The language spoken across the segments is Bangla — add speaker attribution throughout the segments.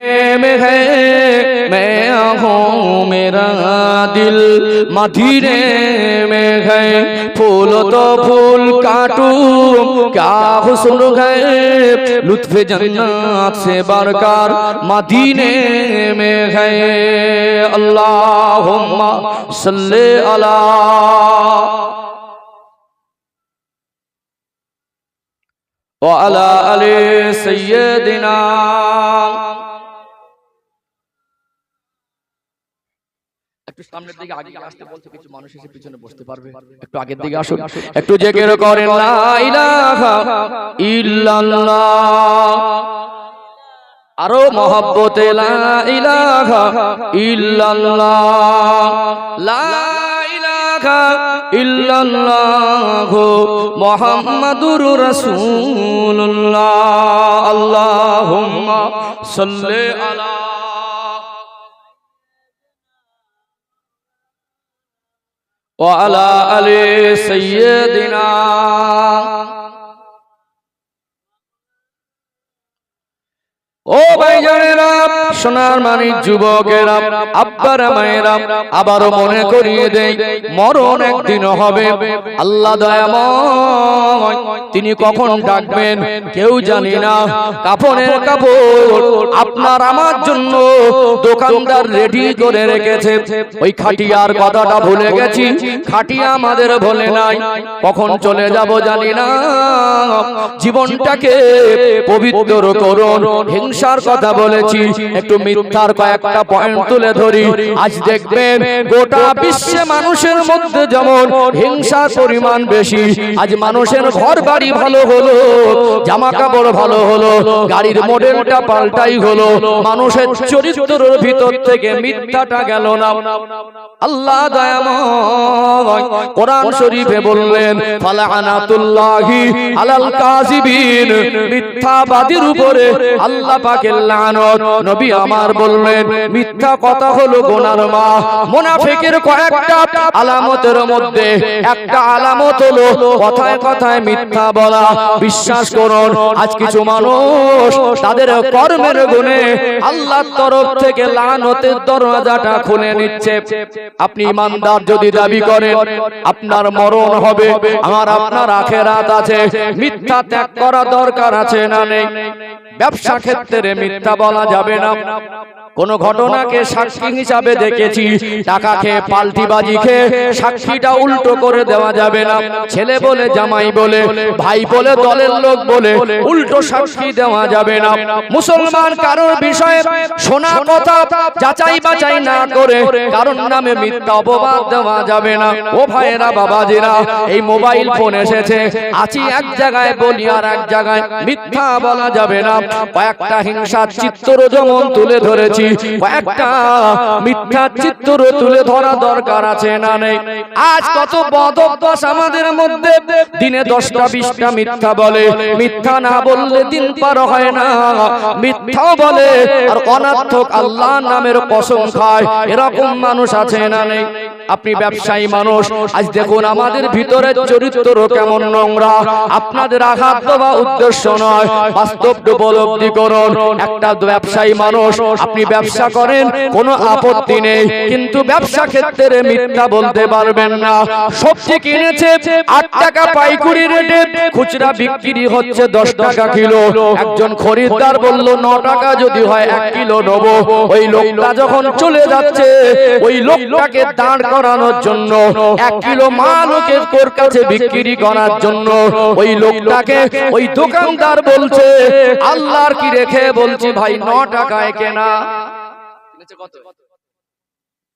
Speaker 1: है, मैं हूँ मेरा दिल। मधीरे में है, फूल तो फूल काटू। क्या हुसन है, लुत्फ जन्नत से बरकार। मदीने में है अल्लाह सल्ले अला। वाला अली सैदिना একটু সামনের দিকে আগে আসতে বলছে কিছু মানুষ এসে পিছনে বসতে পারবে। একটু আগের দিকে আসুন। একটু জেগে করেন লা ইলাহা ইল্লাল্লাহ। আরও মহব্বতে লা ইলাহা ইল্লাল্লাহ। লা ইলাহা ইল্লাল্লাহ মুহাম্মাদুর রাসূলুল্লাহ। আল্লাহুম্মা সাল্লি আলা وعلى آل سيدنا ও ভাইজানেরা সোনার মানিক যুবকেরা, আব্বার মায়েরা, আবারও মনে করিয়ে দেই, মরণ একদিন হবে। আল্লাহ দয়াময়, তিনি কখন ডাকবেন কেউ জানি না। কাপড়ের কাপড় আপনার আমার জন্য, দোকানদার রেডি করে রেখেছে। ওই খাটিয়ার কথাটা ভুলে গেছি, খাটিয়া আমাদের ভোলে নাই। কখন চলে যাব জানি না। জীবনটাকে পবিত্র করুন হিংসার কথা বলেছি। একটু মিথ্যার কয়েকটা পয়েন্ট তুলে ধরি। আজ দেখবেন গোটা বিশ্বে মানুষের মধ্যে যেমন হিংসার পরিমাণ বেশি আজ মানুষের ঘর বাড়ি ভালো হলো জামা কাপড় ভালো হলো গাড়ির মডেলটা পাল্টাই হলো মানুষের চরিত্রের ভিতর থেকে মিথ্যাটা গেল না। আল্লাহ দয়াময় কোরআন শরীফে বললেন ফালানাতুল্লাহি আলাল কাযিবিন মিথ্যাবাদীর উপরে আল্লাহ পাকের লানত নবী আমার বললেন মিথ্যা কথা হলো গোনার মা মুনাফিকের কয়েকটা আলামতের মধ্যে একটা আলামত হলো কথায় কথায় মিথ্যা বলা। বিশ্বাস করুন আজ কিছু মানুষ তাদের কর্মের গুণে আল্লাহর তরফ থেকে লানতের দরজাটা খুলে নিচ্ছে। আপনি ইমানদার যদি দাবি করেন আপনার মরণ হবে। আমার আপনার আখেরাত আছে। মিথ্যা ত্যাগ করা দরকার আছে না নেই। ব্যবসা ক্ষেত্রে মিথ্যা বলা যাবে না। কোন ঘটনাকে সাক্ষী হিসাবে দেখেছি। টাকা খেয়ে পাল্টি বাজি খেয়ে সাক্ষীটা উল্টো করে দেওয়া যাবে না। ছেলে বলে জামাই বলে ভাই বলে দলের লোক বলে উল্টো সাক্ষী দেওয়া যাবে না। মুসলমান কারোর বিষয়ে শোনা কথা যাচাই বাছাই না করে কারণ নামে মিথ্যা অপবাদ দেওয়া যাবে না। ও ভাইয়েরা বাবাজিরা এই মোবাইল ফোন এসেছে। আছি এক জায়গায় বলি আর এক জায়গায় মিথ্যা বলা যাবে না। কয়েকটা হিংসার চিত্র যেমন তুলে ধরেছি মিথ্যা চিত্র তুলে ধরা দরকার আছে না নেই? আজ কত বদভ্যাস আমাদের মধ্যে। দিনে দশটা, বিশটা মিথ্যা বলে। মিথ্যা না বললে দিন পার হয় না। মিথ্যাও বলে আর অনার্থক আল্লাহ নামের কসম খায়। এরকম মানুষ আছে না নেই? আপনি ব্যবসায়ী মানুষ আজ দেখুন আমাদের ভিতরে চরিত্র কেমন নোংরা। আপনাদের আঘাত দেওয়া উদ্দেশ্য নয়। বাস্তব উপলব্ধি করুন। একটা ব্যবসায়ী মানুষ আপনি ব্যবসা করেন কোনো আপত্তি নেই। কিন্তু ব্যবসা ক্ষেত্রে মিথ্যা বলতে পারবেন না। সবজি কিনেছে আট টাকা পাইকুড়ি রেটে খুচরা বিক্রি হচ্ছে দশ টাকা কিলো। একজন খরিদ্দার বলল ন টাকা যদি হয় এক কিলো নেব। ওই লোকটা যখন চলে যাচ্ছে ওই লোকটাকে দাঁড় করানোর জন্য এক কিলো মাল ওকে তোর কাছে বিক্রি করার জন্য ওই লোকটাকে ওই দোকানদার বলছে আল্লাহর কি রেখে বলছি ভাই ন টাকায় কেনা। কত?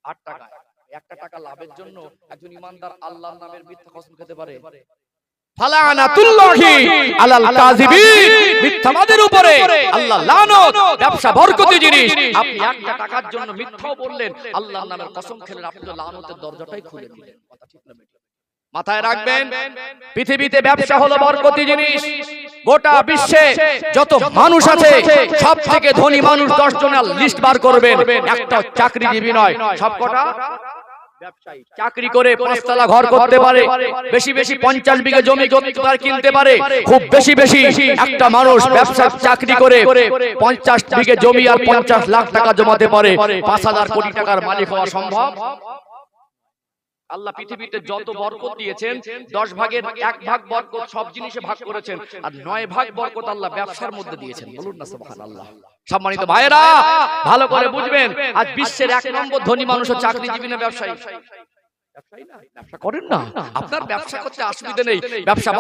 Speaker 1: আট টাকা একটা টাকা লাভের জন্য একজন ইমানদার আল্লাহর নামের মিথ্যা কসম খেতে পারে। মিথ্যাবাদের উপরে আল্লাহ লানত ব্যবসা বরকতি জিনিস। আপনি একটা টাকার জন্য মিথ্যাও বললেন আল্লাহর নামের কসম খেলেন আপনি লানতের দরজাটাই খুলে দিলেন কথা ঠিক না মাথায় রাখবেন পৃথিবীতে ব্যবসা হলো বরকতি জিনিস। গোটা বিশ্বে যত মানুষ আছে সব থেকে ধনী মানুষ দশ জনের লিস্ট বার করবেন। একটা চাকরিজীবী নয়। সব কটা চাকরি করে পাঁচতলা ঘর করতে পারে বেশি বেশি পঞ্চাশ বিঘা জমি জমি কিনতে পারে খুব বেশি বেশি একটা মানুষ ব্যবসা চাকরি করে পঞ্চাশ বিঘে জমি আর পঞ্চাশ লাখ টাকা জমাতে পারে পাঁচ হাজার কোটি টাকার মালিক হওয়া সম্ভব। আল্লাহ পৃথিবীতে যত বরকত দিয়েছেন দশ ভাগের এক ভাগ বরকত সব জিনিসে ভাগ করেছেন আর নয় ভাগ বরকত আল্লাহ ব্যবসার মধ্যে দিয়েছেন। বলুন না সুবহানাল্লাহ। সম্মানিত ভাইয়েরা ভালো করে বুঝবেন আজ বিশ্বের এক নম্বর ধনী মানুষ চাকরিজীবী না ব্যবসায়ী? ব্যবসায়ী। না ব্যবসা করেন না। আপনার ব্যবসা করতে অসুবিধা নেই। ব্যবসা